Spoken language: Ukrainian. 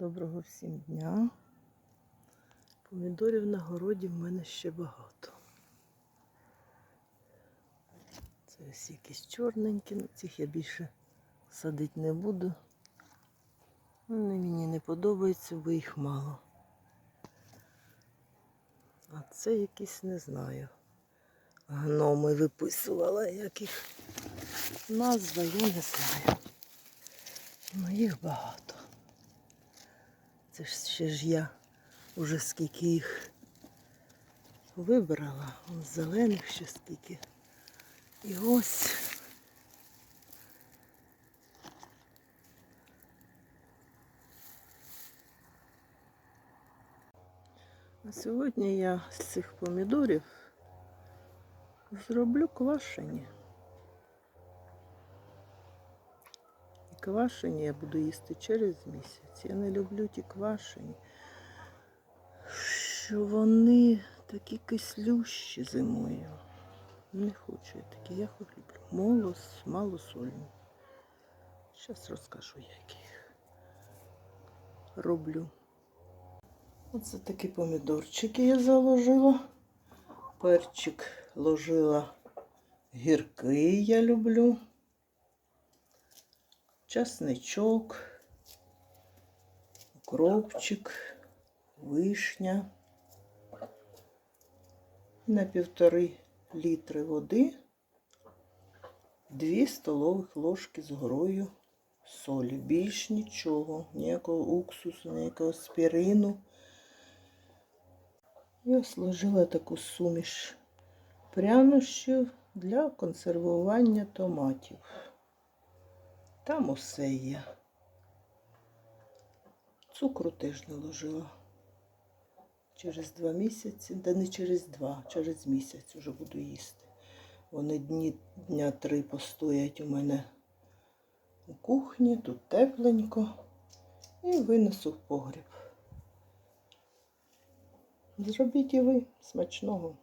Доброго всім дня. Помідорів на городі в мене ще багато. Це ось якісь чорненькі, ну, цих я більше садити не буду. Вони мені не подобаються, бо їх мало. А це якісь не знаю. Гноми виписувала, як їх назва, я не знаю. Ну їх багато. Це ще ж я уже скільки їх вибрала. Вон зелених ще скільки. І ось. А сьогодні я з цих помідорів зроблю квашені. Квашені я буду їсти через місяць. Я не люблю ті квашені, що вони такі кислющі зимою. Не хочу я такі, я люблю. Молос, малосольні. Зараз розкажу, як їх роблю. Оце такі помідорчики я заложила. Перчик ложила гіркий, я люблю. Часничок, укропчик, вишня. На півтори літри води, 2 столових ложки з горою солі. Більш нічого, ніякого уксусу, ніякого спірину. Я сложила таку суміш прянощів для консервування томатів. Там усе є. Цукру теж наложила. Через два місяці, да не через два, через місяць вже буду їсти. Вони дні, дня три постоять у мене у кухні, тут тепленько. І винесу в погріб. Зробіть і ви смачного.